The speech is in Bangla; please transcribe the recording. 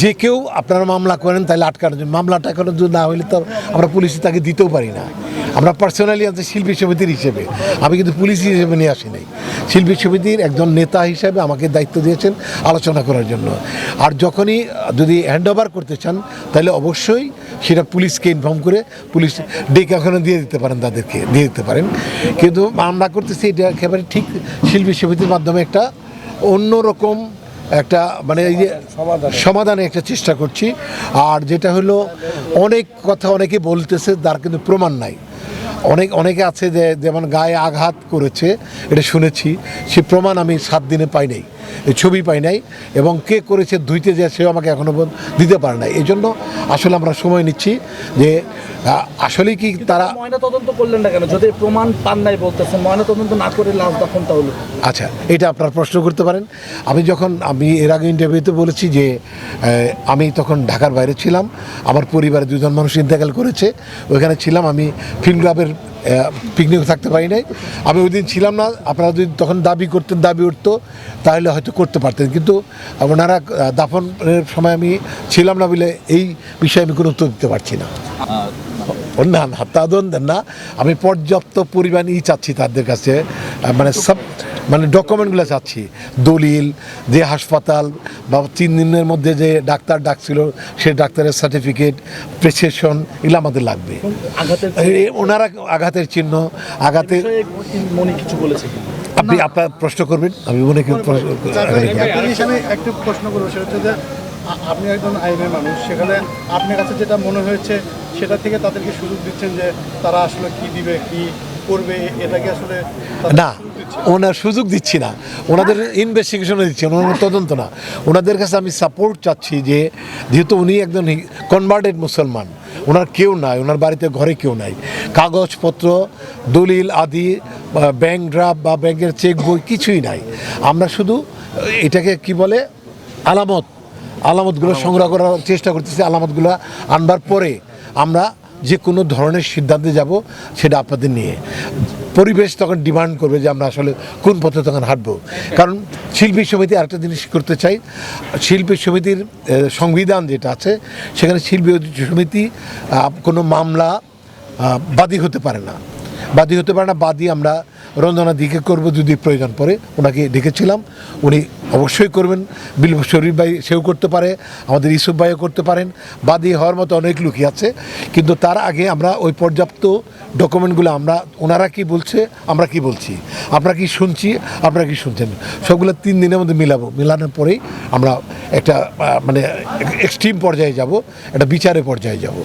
যে কেউ আপনারা মামলা করেন, তাহলে আটকানোর জন্য। মামলা আটকানোর জন্য না হলে তো আমরা পুলিশে তাকে দিতেও পারি না। আমরা পার্সোনালি আছে শিল্পী সমিতির হিসেবে, আমি কিন্তু পুলিশ হিসেবে নিয়ে আসি নাই। শিল্পী সমিতির একজন নেতা হিসেবে আমাকে দায়িত্ব দিয়েছেন আলোচনা করার জন্য। আর যখনই যদি হ্যান্ড ওভার করতে চান, তাহলে অবশ্যই সেটা পুলিশকে ইনফর্ম করে পুলিশ ডেকে ওখানে দিয়ে দিতে পারেন, তাদেরকে দিয়ে দিতে পারেন। কিন্তু আমরা করতেছি, এটা একেবারে ঠিক শিল্পী সমিতির মাধ্যমে একটা অন্যরকম একটা মানে এই যে সমাধানে। একটা চেষ্টা করছি। আর যেটা হলো অনেক কথা অনেকে বলতেছে তার কিন্তু প্রমাণ নাই। অনেক অনেকে আছে যে যেমন গায়ে আঘাত করেছে এটা শুনেছি। সে প্রমাণ আমি সাত দিনে পাই নাই। ছবি পাই নাই এবং কে করেছে ধুইতে যে সেও আমাকে এখনও পর্যন্ত দিতে পারে নাই। এই জন্য আসলে আমরা সময় নিচ্ছি যে আসলে কি তারা ময়না তদন্ত করলেন না কেন? যদি প্রমাণ পান নাই বলতেছেন ময়না তদন্ত না করে লাশ দাফন তাহলে? আচ্ছা এটা আপনার প্রশ্ন করতে পারেন। আমি যখন আমি এর আগে ইন্টারভিউতে বলেছি যে আমি তখন ঢাকার বাইরে ছিলাম আমার পরিবারে দুজন মানুষ ইন্তেকাল করেছে ওইখানে ছিলাম আমি ফিল্ম ক্লাবের পিকনিক থাকতে পারি নাই। আমি ওই দিন ছিলাম না, আপনারা যদি তখন দাবি করতেন, দাবি উঠতো, তাহলে হয়তো করতে পারতেন। কিন্তু ওনারা দাফনের সময় আমি ছিলাম না বলে এই বিষয়ে আমি কোনো উত্তর দিতে পারছি না। ও না না তা দেন না আমি পর্যাপ্ত পরিমাণ ই চাচ্ছি তাদের কাছে মানে সব মানে ডকুমেন্টগুলো চাচ্ছি। দলিল যে হাসপাতাল বা তিন দিনের মধ্যে যে ডাক্তার ডাকছিল সে ডাক্তারের সার্টিফিকেট প্রেসক্রিপশন এগুলো আমাদের লাগবে। ওনারা আঘাতের চিহ্ন আঘাতের কিছু বলেছে আপনি আপনার প্রশ্ন করবেন আমি মনে করি। একটা প্রশ্ন করব সেটা হচ্ছে আপনি একজন আইনের মানুষ সেখানে আপনার কাছে যেটা মনে হয়েছে সেটা থেকে তাদেরকে সুযোগ দিচ্ছেন যে তারা আসলে কি দিবে কি করবে এটাকে আসলে না ওনার সুযোগ দিচ্ছি না। ওনাদের ইনভেস্টিগেশনে দিচ্ছি ওনার তদন্ত না। ওনাদের কাছে আমি সাপোর্ট চাচ্ছি যে যেহেতু উনি একজন কনভার্টেড মুসলমান ওনার কেউ নাই ওনার বাড়িতে ঘরে কেউ নাই। কাগজপত্র দলিল আদি ব্যাংক ড্রাফট বা ব্যাংকের চেক বই কিছুই নাই। আমরা শুধু এটাকে কি বলে আলামত আলামতগুলো সংগ্রহ করার চেষ্টা করতেছি আলামতগুলো আনবার পরে আমরা যে কোনো ধরনের সিদ্ধান্তে যাব সেটা আপনাদের নিয়ে। পরিবেশ তখন ডিমান্ড করবে যে আমরা আসলে কোন পথে তখন হাঁটবো। কারণ শিল্পী সমিতি আরেকটা জিনিস করতে চাই শিল্পী সমিতির সংবিধান যেটা আছে সেখানে শিল্পী সমিতি কোনো মামলা বাদী হতে পারে না। বাদী হতে পারে না বাদী আমরা রঞ্জনা দিকে করব যদি প্রয়োজন পড়ে, ওনাকে ডেকেছিলাম উনি অবশ্যই করবেন। বিল শরীফ ভাই সেও করতে পারে, আমাদের ইসুফ ভাইও করতে পারেন। বাদী হওয়ার মতো অনেক লোকই আছে। কিন্তু তার আগে আমরা ওই পর্যাপ্ত ডকুমেন্টগুলো আমরা, ওনারা কি বলছে, আমরা কি বলছি? আমরা কি শুনছি, আপনারা কি শুনছেন? সবগুলো তিন দিনের মধ্যে মিলাবো। মিলানোর পরেই আমরা একটা মানে এক্সট্রিম পর্যায়ে যাব, একটা বিচারের পর্যায়ে যাব।